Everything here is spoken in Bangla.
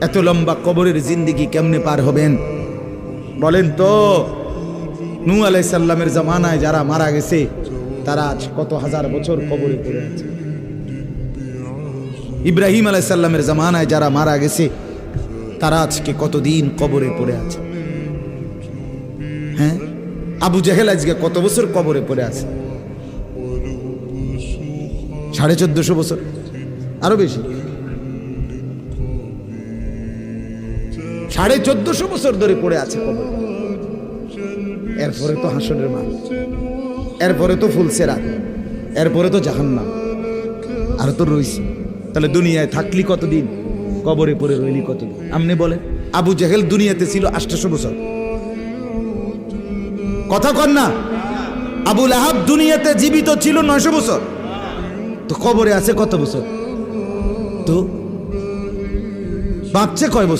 এত লম্বা কবরের জিন্দিগি কেমনে পার হবেন? বলেন তো, নূ আলাইসাল্লামের জামানায় যারা মারা গেছে, তারা আজ কত হাজার বছর কবরে পড়ে আছে? ইব্রাহিম আলাইসাল্লামের জামানায় যারা মারা গেছে, তারা আজকে কতদিন কবরে পড়ে আছে? হ্যাঁ? আবু জাহেল আজকে কত বছর কবরে পড়ে আছে? সাড়ে চোদ্দশো বছর। আরও বেশি। সাড়ে চোদ্দশো বছর ধরে পড়ে আছে এরপরে তো হাসনের মান এরপরে তো ফুলসেরা এরপরে তো জাহান্নাম। আর তো রইছি। তাহলে দুনিয়ায় থাকলি কতদিন? কবরে পড়ে রইলি কতদিন? আপনি বলেন। আবু জাহেল দুনিয়াতে ছিল আষ্টশো বছর। কথা কর না। আবুল আহাব দুনিয়াতে জীবিত ছিল নয়শো বছর। তো কবরে আছে কত বছর? তো বাঁচছে কয় বছর?